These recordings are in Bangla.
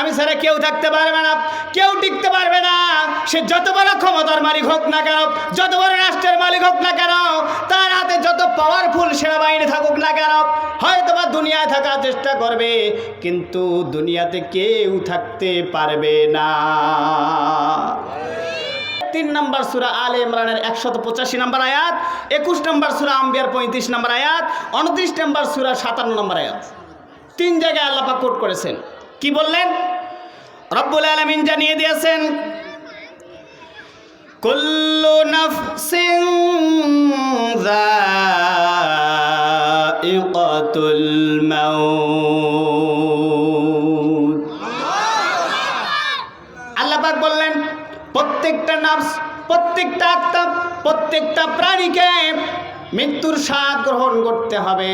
আমি ছাড়া কেউ থাকতে পারবে না, কেউ টিকতে পারবে না। সে যত বড় ক্ষমতার মালিক হোক না কেন, যত বড় রাষ্ট্রের মালিক হোক না কেন, তার হাতে যত পাওয়ারফুল সেনাবাহিনী থাকুক না কেন, হয়তো বা দুনিয়ায় থাকার চেষ্টা করবে, কিন্তু দুনিয়াতে কেউ থাকতে পারবে না। তিন নম্বর সুরা আল ইমরানের একশত পঁচাশি নম্বর আয়াত, একুশ নম্বর সুরা আম্বিয়ার পঁয়ত্রিশ নম্বর আয়াত উনত্রিশ নম্বর সুরা সাতান্ন নম্বর আয়াত। তিন জায়গায় আল্লাপা কোট করেছেন। কি বললেন? রব্বুল আলমিন জানিয়ে দিয়েছেন, কুল্লু নাফসিন যায়িকাতুল মাউত। আল্লাপাক বললেন, প্রত্যেকটা নাফস, প্রত্যেকটা আত্মা, প্রত্যেকটা প্রাণীকে মৃত্যুর স্বাদ গ্রহণ করতে হবে।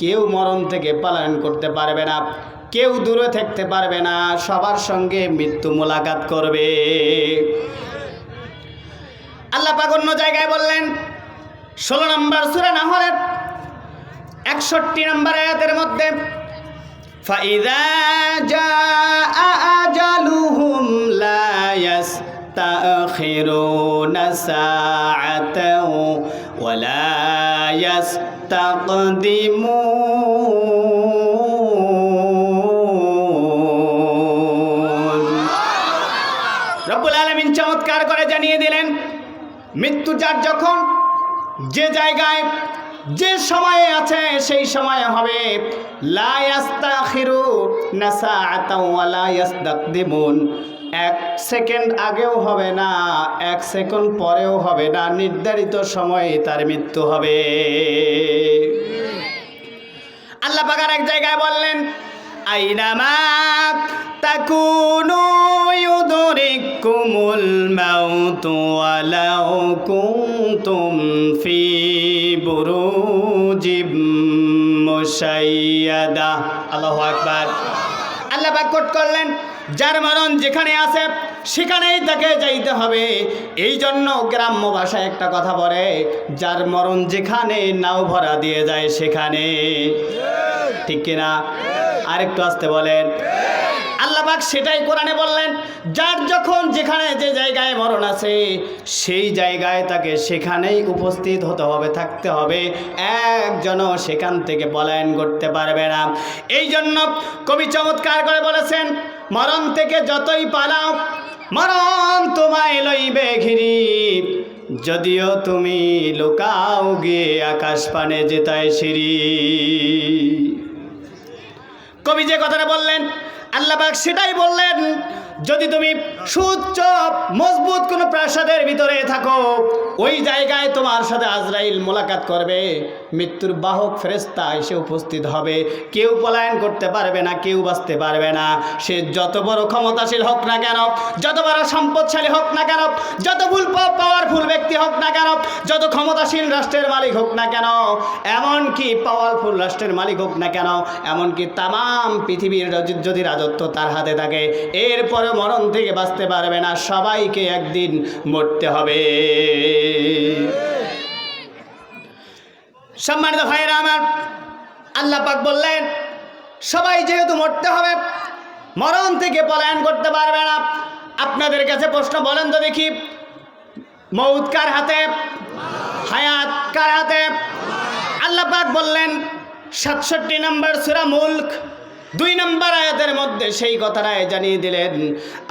কেউ মরণ থেকে পালন করতে পারবে না। কেউ দূরে থাকতে পারবে না সবার সঙ্গে মৃত্যু মোলাকাত করবে আল্লাহ পাক অন্য জায়গায় বললেন ষোলো নম্বর সুরা না হলেন একষট্টি নম্বর আয়াতের মধ্যে فإذا جاء أجلهم لا يستأخرون ساعة ولا يستقدمون মৃত্যু যার যখন যে জায়গায়, যে সময়ে আছে, সেই সময়ে হবে। এক সেকেন্ড আগেও হবে না, এক সেকেন্ড পরেও হবে না, নির্ধারিত সময়ে তার মৃত্যু হবে। আল্লাহ পাকার এক জায়গায় বললেন আইনামা ফি আল্লাহু কোট করলেন, যার মরণ যেখানে আছে, সেখানেই তাকে যাইতে হবে। এই জন্য গ্রাম্য ভাষায় একটা কথা বলে, যার মরণ যেখানে নাও ভরা দিয়ে যায় সেখানে। ঠিক কিনা? আরেকটু আসতে বলেন। আল্লাহ পাক সেটাই কোরআনে বললেন, যার যখন যেখানে যে জায়গায় মরণ আছে, সেই জায়গায় তাকে সেখানেই উপস্থিত হতে হবে, থাকতে হবে। একজনও সেখান থেকে পলায়ন করতে পারবে না। এই জন্য কবি চমৎকার করে বলেছেন, মরণ থেকে যতই পালাও, মরণ তোমায় লইবে ঘিরি। যদিও তুমি লুকাও গিয়ে আকাশ পানে যেতায় সিঁড়ি। কবি যে কথাটা বললেন আল্লাহবাক সেটাই বললেন, যদি তুমি সুচ্চ মজবুত কোনো প্রাসাদের ভিতরে থাকো, ওই জায়গায় তোমার সাথে আজরাইল মোলাকাত করবে, মৃত্যুর বাহক ফেরেস্তা এসে উপস্থিত হবে। কেউ পলায়ন করতে পারবে না, কেউ বাঁচতে পারবে না। সে যত বড় ক্ষমতাশীল হোক না কেন, যত বড় সম্পদশালী হোক না কেন, যত ফুল পাওয়ারফুল ব্যক্তি হোক না কেন যত ক্ষমতাশীল রাষ্ট্রের মালিক হোক না কেন, এমনকি পাওয়ারফুল রাষ্ট্রের মালিক হোক না কেন, এমনকি তাম পৃথিবীর যদি রাজত্ব তার হাতে থাকে এরপরে মরণ থেকে বাঁচতে পারবে না, সবাইকে একদিন মরতে হবে। সম্মানিত ভাইরা আমার, আল্লাহ পাক বললেন, সবাই যেহেতু মরতে হবে, মরণ থেকে পলায়ন করতে পারবে না। আপনাদের কাছে প্রশ্ন, বলেন তো দেখি, মৌত কার হাতে? হায়াত কার হাতে? বললেন, সাতষট্টি নম্বর সুরা মুল্ক, দুই নম্বর আয়াতের মধ্যে সেই কথাটাই জানিয়ে দিলেন,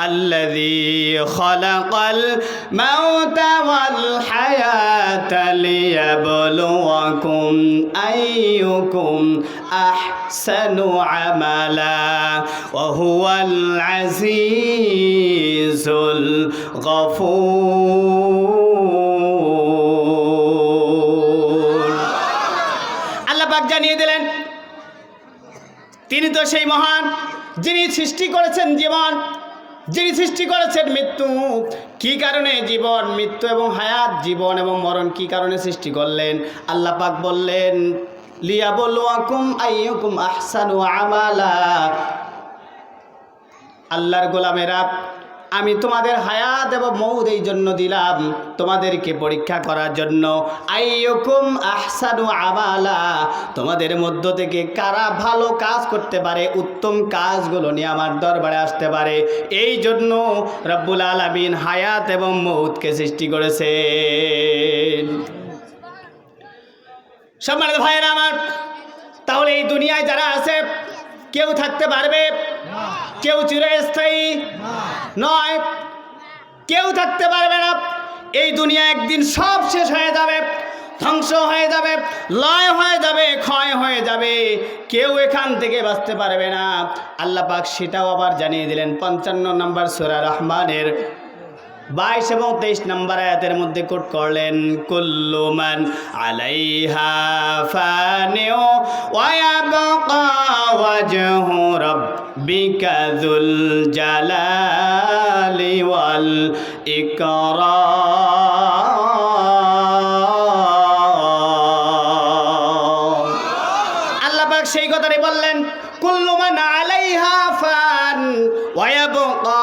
আল্লাযী খলাকাল মাউতা ওয়াল হায়াতা লিয়াবলুয়াকুম আইয়ুকুম আহসানু আমালা, ওয়া হুয়াল আজিজুল গফুর। আল্লাহ জানিয়ে দিলেন। তিনি তো সেই মহান যিনি সৃষ্টি করেছেন জীবন, যিনি সৃষ্টি করেছেন মৃত্যু। কি কারণে জীবন, মৃত্যু এবং হায়াত, জীবন এবং মরণ কি কারণে সৃষ্টি করলেন? আল্লাহ পাক বললেন লিয়া বলুয়াকুম আইয়ুকুম আহসানু আমালা। আল্লাহর গোলামেরা আমি তোমাদের হায়াত এবং মৌদ এই জন্য দিলাম তোমাদেরকে পরীক্ষা করার জন্য। আইয়কুম আহসানু আমালা। তোমাদের মধ্য থেকে কারা ভালো কাজ করতে পারে, উত্তম কাজগুলো নিয়ে আমার দরবারে আসতে পারে। এই জন্য রব্বুল আলামিন হায়াত এবং মৌদকে সৃষ্টি করেছেন। সম্মানিত ভাইয়েরা আমার, তাহলে এই দুনিয়ায় যারা আছে কেউ থাকতে পারবে? কেউ চিরস্থায়ী? নয়। কেউ থাকতে পারবে না। এই দুনিয়া একদিন সব শেষ হয়ে যাবে। ধ্বংস হয়ে যাবে। লয় হয়ে যাবে। ক্ষয় হয়ে যাবে। কেউ এখান থেকে বাঁচতে পারবে না। আল্লাহ পাক সেটাও আবার জানিয়ে দিলেন পঞ্চান্ন নম্বর সুরা রহমানের। বাইশ এবং তেইশ নম্বর আয়াতের মধ্যে কোট করলেন কুল্লুমান আলাইহা ফানিও ওয়ায়াবকা ওয়াজহু রাব্বিকা যুল জালালি ওয়াল ইকরাম। আল্লাহ পাক সেই কথাটি বললেন কুল্লুমান আলাইহা ফান ওয়ায়াবকা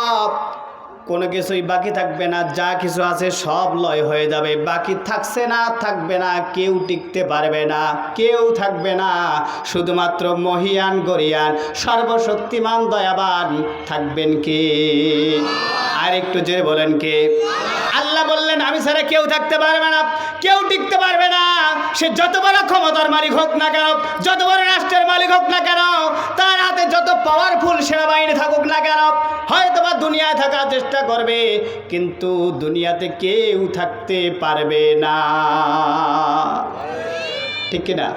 কোনো কিছুই বাকি থাকবে না, যা কিছু আছে সব লয় হয়ে যাবে। বাকি থাকছে না, থাকবে না, কেউ টিকতে পারবে না, কেউ থাকবে না। শুধুমাত্র মহিয়ান গরিয়ান, সর্বশক্তিমান দয়াবান থাকবেন কে? আর একটু জোরে বলেন কে? আল্লাহ বললেন, আমি ছাড়া কেউ থাকতে পারবে না, কেউ টিকতে পারবে না। সে যত বড় ক্ষমতার মালিক হোক না কেন, যত বড় রাষ্ট্রের মালিক হোক না কেন, তার হাতে যত পাওয়ারফুল সেনাবাহিনী থাকুক না কেন হয়তো বা দুনিয়ায় থাকার চেষ্টা করবে কিন্তু দুনিয়াতে কেউ থাকতে পারবে না। ঠিক কিনা?